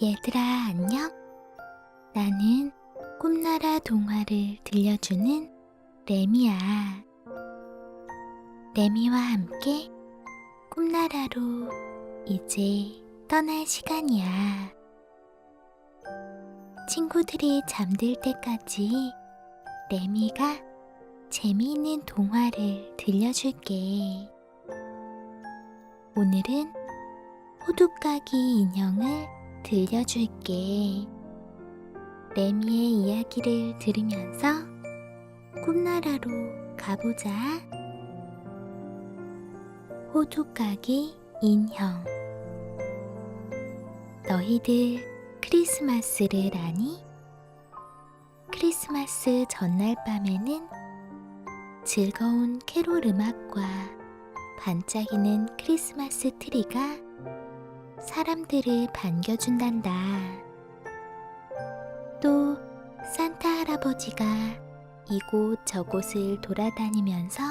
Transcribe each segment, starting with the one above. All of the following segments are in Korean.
얘들아, 안녕? 나는 꿈나라 동화를 들려주는 레미야. 레미와 함께 꿈나라로 이제 떠날 시간이야. 친구들이 잠들 때까지 레미가 재미있는 동화를 들려줄게. 오늘은 호두까기 인형을 들려줄게. 레미의 이야기를 들으면서 꿈나라로 가보자. 호두까기 인형. 너희들 크리스마스를 아니? 크리스마스 전날 밤에는 즐거운 캐롤 음악과 반짝이는 크리스마스 트리가 사람들을 반겨준단다. 또 산타 할아버지가 이곳 저곳을 돌아다니면서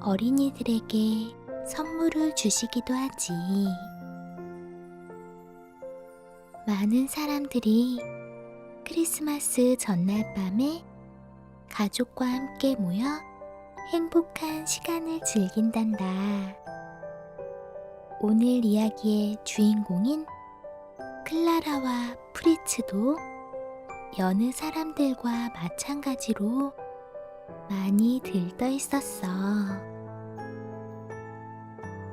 어린이들에게 선물을 주시기도 하지. 많은 사람들이 크리스마스 전날 밤에 가족과 함께 모여 행복한 시간을 즐긴단다. 오늘 이야기의 주인공인 클라라와 프리츠도 여느 사람들과 마찬가지로 많이 들떠 있었어.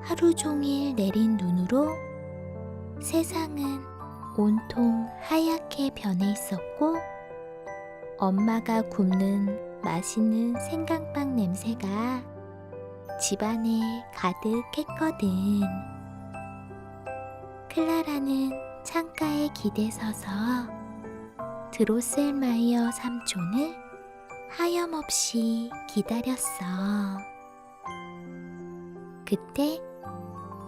하루 종일 내린 눈으로 세상은 온통 하얗게 변해 있었고 엄마가 굽는 맛있는 생강빵 냄새가 집안에 가득했거든. 클라라는 창가에 기대 서서 드로셀마이어 삼촌을 하염없이 기다렸어. 그때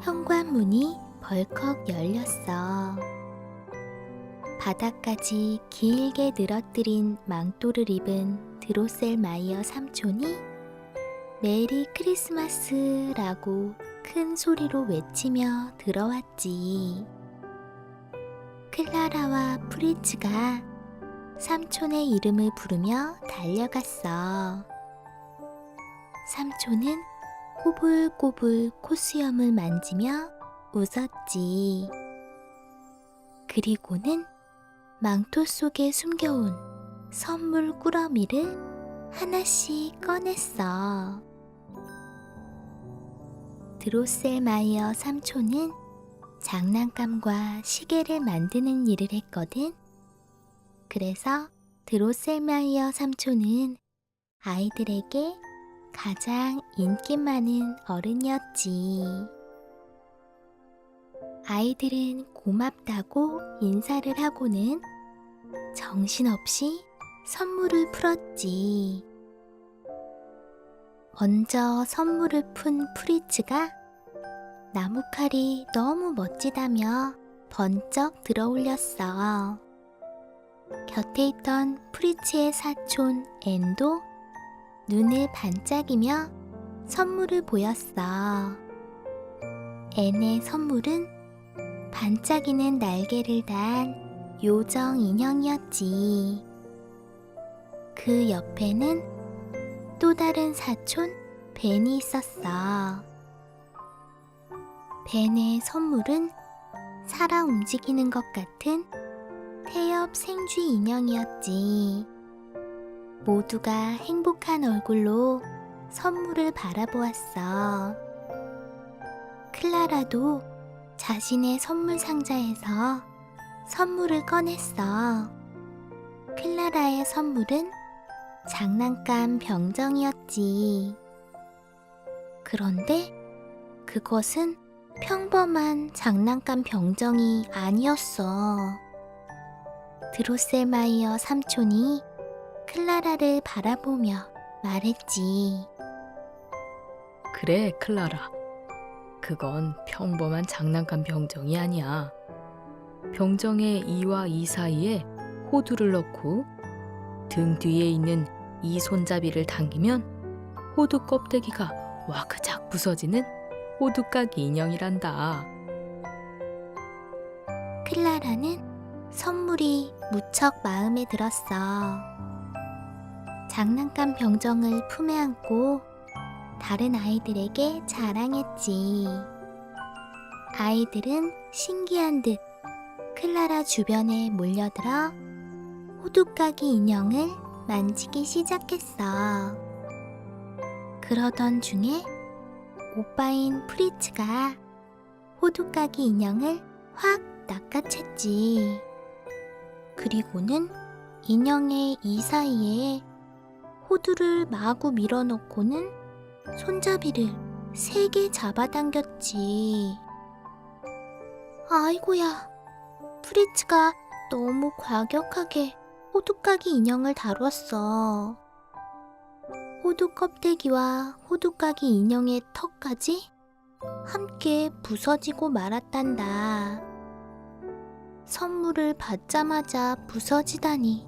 현관문이 벌컥 열렸어. 바닥까지 길게 늘어뜨린 망토를 입은 드로셀마이어 삼촌이 메리 크리스마스라고 큰 소리로 외치며 들어왔지. 클라라와 프리츠가 삼촌의 이름을 부르며 달려갔어. 삼촌은 꼬불꼬불 코수염을 만지며 웃었지. 그리고는 망토 속에 숨겨온 선물 꾸러미를 하나씩 꺼냈어. 드로셀마이어 삼촌은 장난감과 시계를 만드는 일을 했거든. 그래서 드로셀마이어 삼촌은 아이들에게 가장 인기 많은 어른이었지. 아이들은 고맙다고 인사를 하고는 정신없이 선물을 풀었지. 먼저 선물을 푼 프리츠가 나무칼이 너무 멋지다며 번쩍 들어 올렸어. 곁에 있던 프리츠의 사촌 앤도 눈을 반짝이며 선물을 보였어. 앤의 선물은 반짝이는 날개를 단 요정 인형이었지. 그 옆에는 또 다른 사촌 벤이 있었어. 벤의 선물은 살아 움직이는 것 같은 태엽 생쥐 인형이었지. 모두가 행복한 얼굴로 선물을 바라보았어. 클라라도 자신의 선물 상자에서 선물을 꺼냈어. 클라라의 선물은 장난감 병정이었지. 그런데 그것은 평범한 장난감 병정이 아니었어. 드로셀마이어 삼촌이 클라라를 바라보며 말했지. 그래, 클라라. 그건 평범한 장난감 병정이 아니야. 병정의 이와 이 사이에 호두를 넣고 등 뒤에 있는 이 손잡이를 당기면 호두 껍데기가 와그작 부서지는 호두까기 인형이란다. 클라라는 선물이 무척 마음에 들었어. 장난감 병정을 품에 안고 다른 아이들에게 자랑했지. 아이들은 신기한 듯 클라라 주변에 몰려들어 호두까기 인형을 만지기 시작했어. 그러던 중에 오빠인 프리츠가 호두까기 인형을 확 낚아챘지. 그리고는 인형의 이 사이에 호두를 마구 밀어넣고는 손잡이를 세게 잡아당겼지. 아이고야, 프리츠가 너무 과격하게 호두까기 인형을 다뤘어. 호두 껍데기와 호두까기 인형의 턱까지 함께 부서지고 말았단다. 선물을 받자마자 부서지다니.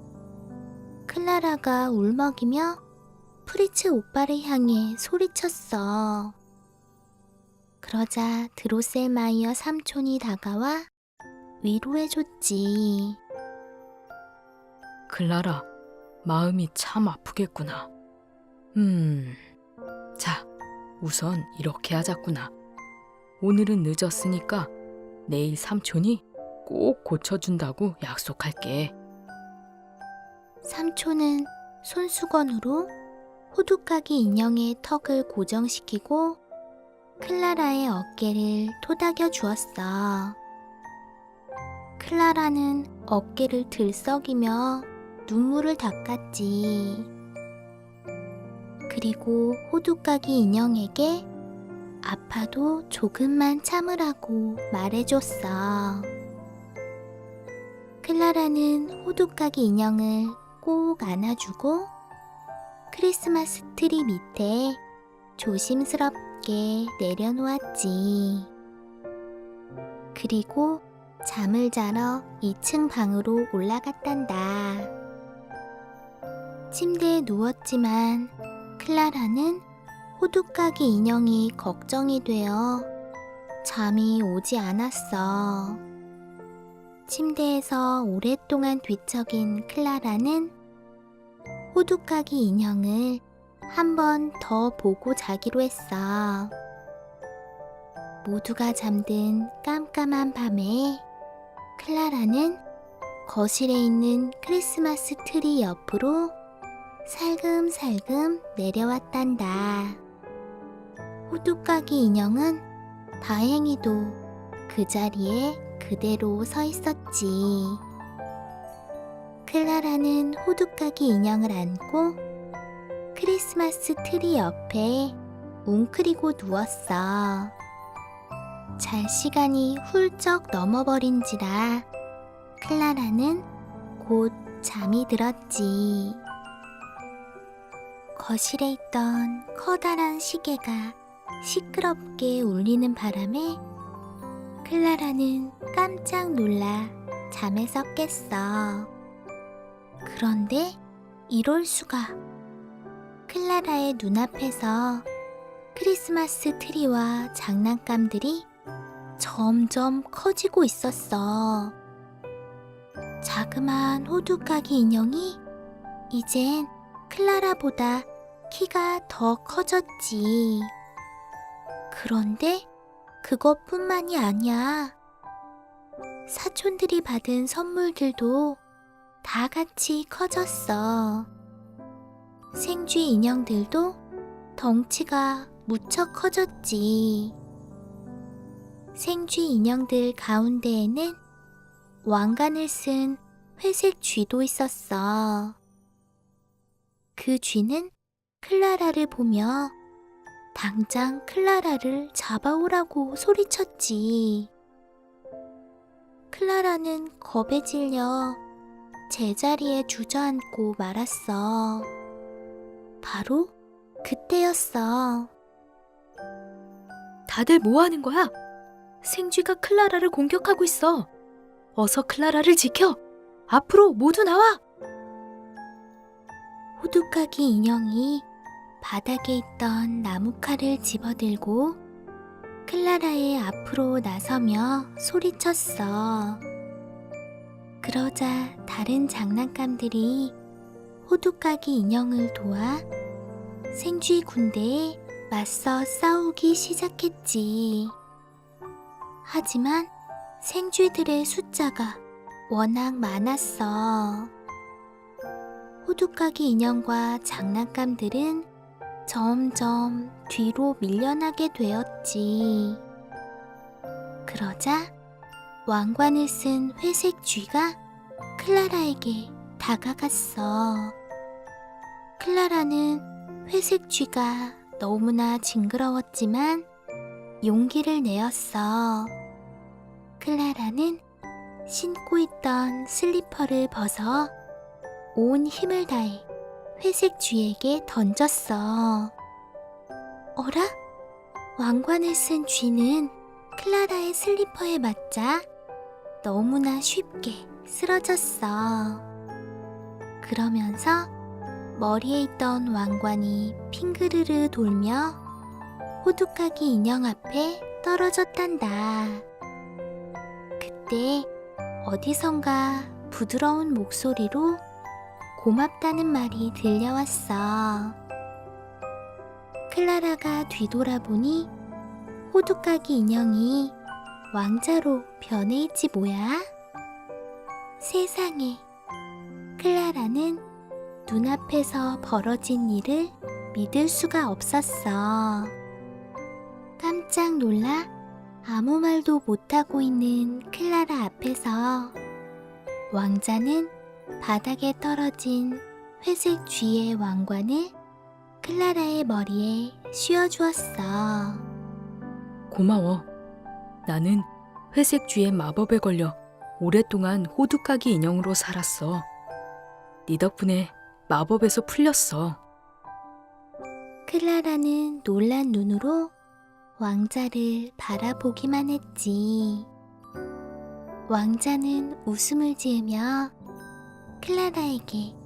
클라라가 울먹이며 프리츠 오빠를 향해 소리쳤어. 그러자 드로셀마이어 삼촌이 다가와 위로해줬지. 클라라, 마음이 참 아프겠구나. 음, 자, 우선 이렇게 하자꾸나. 오늘은 늦었으니까 내일 삼촌이 꼭 고쳐준다고 약속할게. 삼촌은 손수건으로 호두까기 인형의 턱을 고정시키고 클라라의 어깨를 토닥여 주었어. 클라라는 어깨를 들썩이며 눈물을 닦았지. 그리고 호두까기 인형에게 아파도 조금만 참으라고 말해줬어. 클라라는 호두까기 인형을 꼭 안아주고 크리스마스 트리 밑에 조심스럽게 내려놓았지. 그리고 잠을 자러 2층 방으로 올라갔단다. 침대에 누웠지만 클라라는 호두까기 인형이 걱정이 되어 잠이 오지 않았어. 침대에서 오랫동안 뒤척인 클라라는 호두까기 인형을 한 번 더 보고 자기로 했어. 모두가 잠든 깜깜한 밤에 클라라는 거실에 있는 크리스마스 트리 옆으로 살금살금 내려왔단다. 호두까기 인형은 다행히도 그 자리에 그대로 서 있었지. 클라라는 호두까기 인형을 안고 크리스마스 트리 옆에 웅크리고 누웠어. 잘 시간이 훌쩍 넘어버린지라 클라라는 곧 잠이 들었지. 거실에 있던 커다란 시계가 시끄럽게 울리는 바람에 클라라는 깜짝 놀라 잠에서 깼어. 그런데 이럴 수가. 클라라의 눈앞에서 크리스마스 트리와 장난감들이 점점 커지고 있었어. 자그마한 호두까기 인형이 이젠 클라라보다 키가 더 커졌지. 그런데 그것뿐만이 아니야. 사촌들이 받은 선물들도 다 같이 커졌어. 생쥐 인형들도 덩치가 무척 커졌지. 생쥐 인형들 가운데에는 왕관을 쓴 회색 쥐도 있었어. 그 쥐는 클라라를 보며 당장 클라라를 잡아오라고 소리쳤지. 클라라는 겁에 질려 제자리에 주저앉고 말았어. 바로 그때였어. 다들 뭐 하는 거야? 생쥐가 클라라를 공격하고 있어. 어서 클라라를 지켜. 앞으로 모두 나와. 호두까기 인형이 바닥에 있던 나무칼을 집어들고 클라라의 앞으로 나서며 소리쳤어. 그러자 다른 장난감들이 호두까기 인형을 도와 생쥐 군대에 맞서 싸우기 시작했지. 하지만 생쥐들의 숫자가 워낙 많았어. 호두까기 인형과 장난감들은 점점 뒤로 밀려나게 되었지. 그러자 왕관을 쓴 회색 쥐가 클라라에게 다가갔어. 클라라는 회색 쥐가 너무나 징그러웠지만 용기를 내었어. 클라라는 신고 있던 슬리퍼를 벗어 온 힘을 다해 회색 쥐에게 던졌어. 어라? 왕관을 쓴 쥐는 클라라의 슬리퍼에 맞자 너무나 쉽게 쓰러졌어. 그러면서 머리에 있던 왕관이 핑그르르 돌며 호두까기 인형 앞에 떨어졌단다. 그때 어디선가 부드러운 목소리로 고맙다는 말이 들려왔어. 클라라가 뒤돌아보니 호두까기 인형이 왕자로 변해 있지 뭐야? 세상에, 클라라는 눈앞에서 벌어진 일을 믿을 수가 없었어. 깜짝 놀라 아무 말도 못하고 있는 클라라 앞에서 왕자는 바닥에 떨어진 회색 쥐의 왕관을 클라라의 머리에 씌워주었어. 고마워. 나는 회색 쥐의 마법에 걸려 오랫동안 호두까기 인형으로 살았어. 네 덕분에 마법에서 풀렸어. 클라라는 놀란 눈으로 왕자를 바라보기만 했지. 왕자는 웃음을 지으며 클라라에게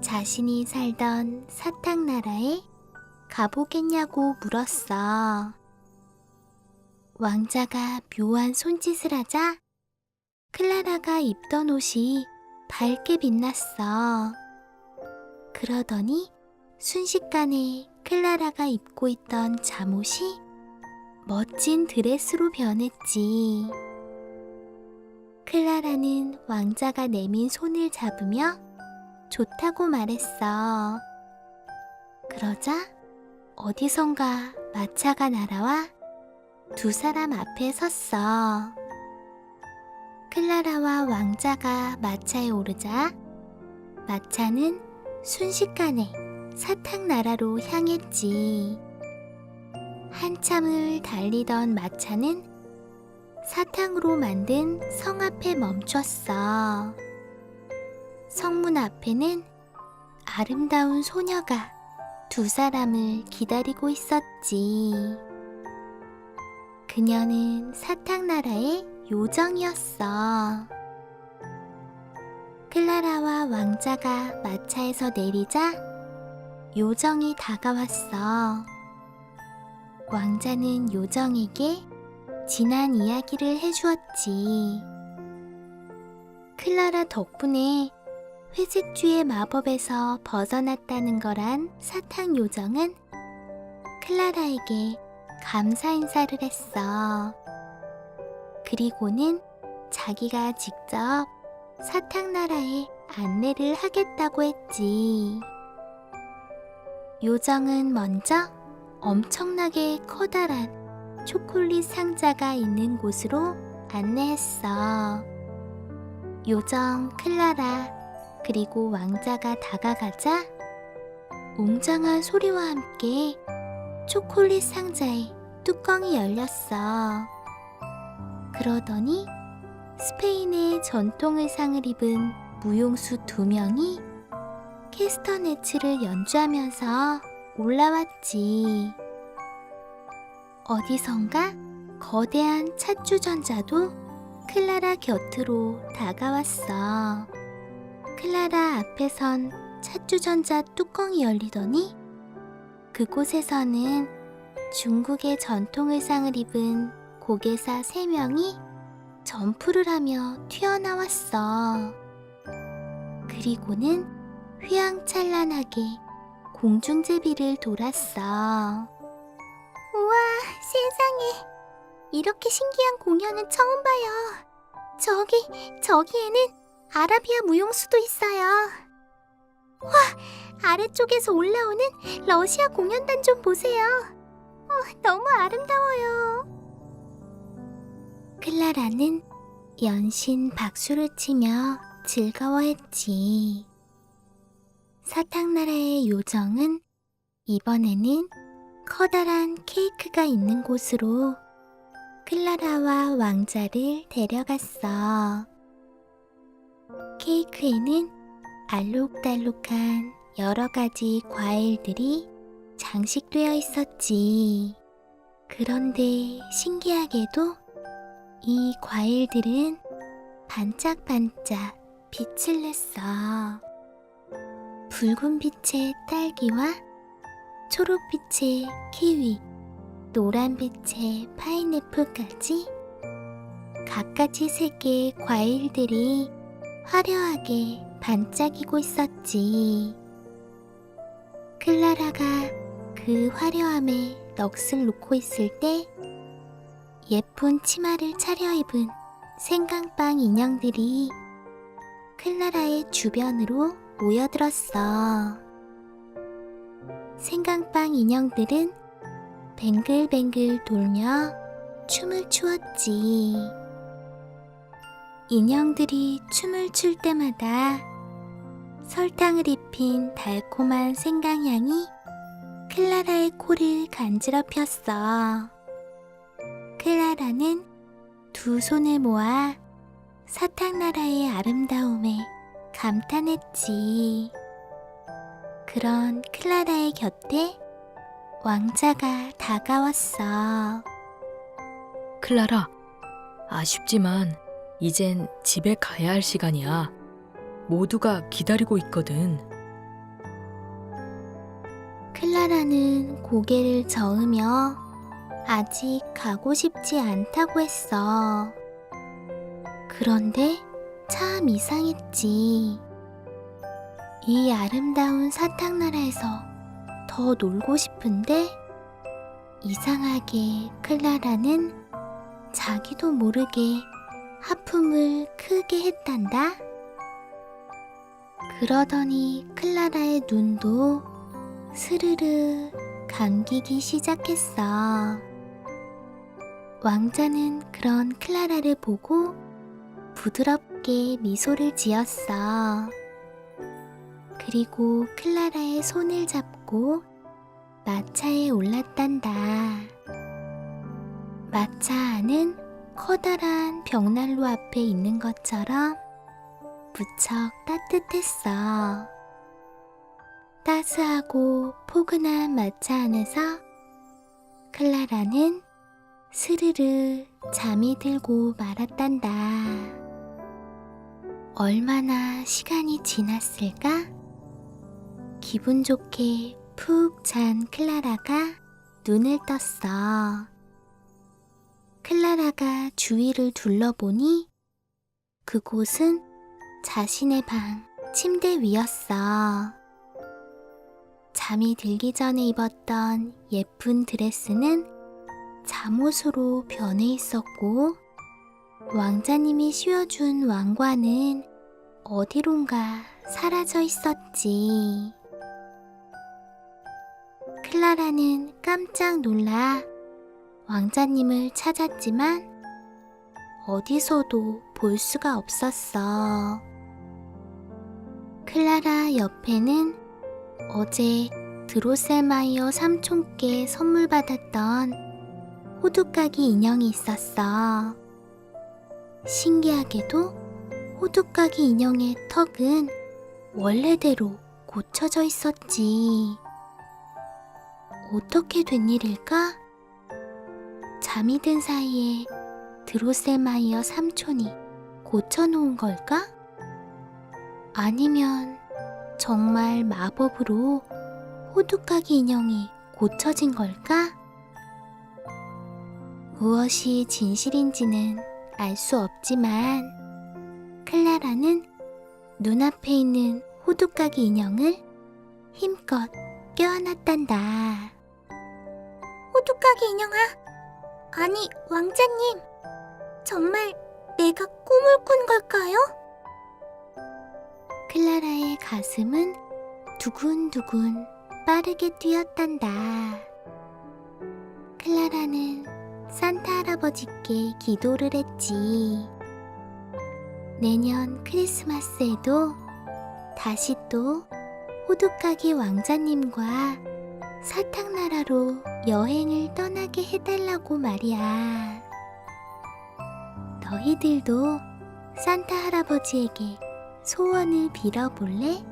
자신이 살던 사탕 나라에 가보겠냐고 물었어. 왕자가 묘한 손짓을 하자 클라라가 입던 옷이 밝게 빛났어. 그러더니 순식간에 클라라가 입고 있던 잠옷이 멋진 드레스로 변했지. 클라라는 왕자가 내민 손을 잡으며 좋다고 말했어. 그러자 어디선가 마차가 날아와 두 사람 앞에 섰어. 클라라와 왕자가 마차에 오르자 마차는 순식간에 사탕 나라로 향했지. 한참을 달리던 마차는 사탕으로 만든 성 앞에 멈췄어. 성문 앞에는 아름다운 소녀가 두 사람을 기다리고 있었지. 그녀는 사탕 나라의 요정이었어. 클라라와 왕자가 마차에서 내리자 요정이 다가왔어. 왕자는 요정에게 지난 이야기를 해주었지. 클라라 덕분에 회색쥐의 마법에서 벗어났다는 거란 사탕 요정은 클라라에게 감사 인사를 했어. 그리고는 자기가 직접 사탕 나라에 안내를 하겠다고 했지. 요정은 먼저 엄청나게 커다란 초콜릿 상자가 있는 곳으로 안내했어. 요정 클라라 그리고 왕자가 다가가자 웅장한 소리와 함께 초콜릿 상자의 뚜껑이 열렸어. 그러더니 스페인의 전통 의상을 입은 무용수 두 명이 캐스터네츠를 연주하면서 올라왔지. 어디선가 거대한 찻주전자도 클라라 곁으로 다가왔어. 클라라 앞에선 찻주전자 뚜껑이 열리더니 그곳에서는 중국의 전통 의상을 입은 고개사 세 명이 점프를 하며 튀어나왔어. 그리고는 휘황찬란하게 공중제비를 돌았어. 우와, 세상에. 이렇게 신기한 공연은 처음 봐요. 저기, 저기에는 아라비아 무용수도 있어요. 와, 아래쪽에서 올라오는 러시아 공연단 좀 보세요. 어, 너무 아름다워요. 클라라는 연신 박수를 치며 즐거워했지. 사탕나라의 요정은 이번에는 커다란 케이크가 있는 곳으로 클라라와 왕자를 데려갔어. 케이크에는 알록달록한 여러 가지 과일들이 장식되어 있었지. 그런데 신기하게도 이 과일들은 반짝반짝 빛을 냈어. 붉은 빛의 딸기와 초록빛의 키위, 노란빛의 파인애플까지 갖가지 색의 과일들이 화려하게 반짝이고 있었지. 클라라가 그 화려함에 넋을 놓고 있을 때 예쁜 치마를 차려입은 생강빵 인형들이 클라라의 주변으로 모여들었어. 생강빵 인형들은 뱅글뱅글 돌며 춤을 추었지. 인형들이 춤을 출 때마다 설탕을 입힌 달콤한 생강향이 클라라의 코를 간지럽혔어. 클라라는 두 손을 모아 사탕나라의 아름다움에 감탄했지. 그런 클라라의 곁에 왕자가 다가왔어. 클라라, 아쉽지만 이젠 집에 가야 할 시간이야. 모두가 기다리고 있거든. 클라라는 고개를 저으며 아직 가고 싶지 않다고 했어. 그런데 참 이상했지. 이 아름다운 사탕 나라에서 더 놀고 싶은데 이상하게 클라라는 자기도 모르게 하품을 크게 했단다. 그러더니 클라라의 눈도 스르르 감기기 시작했어. 왕자는 그런 클라라를 보고 부드럽게 미소를 지었어. 그리고 클라라의 손을 잡고 마차에 올랐단다. 마차 안은 커다란 벽난로 앞에 있는 것처럼 무척 따뜻했어. 따스하고 포근한 마차 안에서 클라라는 스르르 잠이 들고 말았단다. 얼마나 시간이 지났을까? 기분 좋게 푹 잔 클라라가 눈을 떴어. 클라라가 주위를 둘러보니 그곳은 자신의 방 침대 위였어. 잠이 들기 전에 입었던 예쁜 드레스는 잠옷으로 변해 있었고, 왕자님이 씌워준 왕관은 어디론가 사라져 있었지. 클라라는 깜짝 놀라 왕자님을 찾았지만 어디서도 볼 수가 없었어. 클라라 옆에는 어제 드로셀마이어 삼촌께 선물 받았던 호두까기 인형이 있었어. 신기하게도 호두까기 인형의 턱은 원래대로 고쳐져 있었지. 어떻게 된 일일까? 잠이 든 사이에 드로셀마이어 삼촌이 고쳐놓은 걸까? 아니면 정말 마법으로 호두까기 인형이 고쳐진 걸까? 무엇이 진실인지는 알 수 없지만 클라라는 눈앞에 있는 호두까기 인형을 힘껏 껴안았단다. 호두까기 인형아, 아니 왕자님, 정말 내가 꿈을 꾼 걸까요? 클라라의 가슴은 두근두근 빠르게 뛰었단다. 클라라는 산타 할아버지께 기도를 했지. 내년 크리스마스에도 다시 또 호두까기 왕자님과 사탕나라로 여행을 떠나게 해달라고 말이야. 너희들도 산타 할아버지에게 소원을 빌어볼래?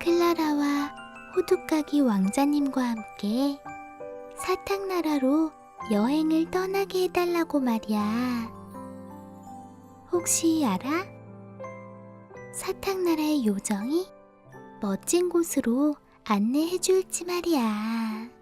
클라라와 호두까기 왕자님과 함께 사탕나라로 여행을 떠나게 해달라고 말이야. 혹시 알아? 사탕나라의 요정이 멋진 곳으로 안내해 줄지 말이야.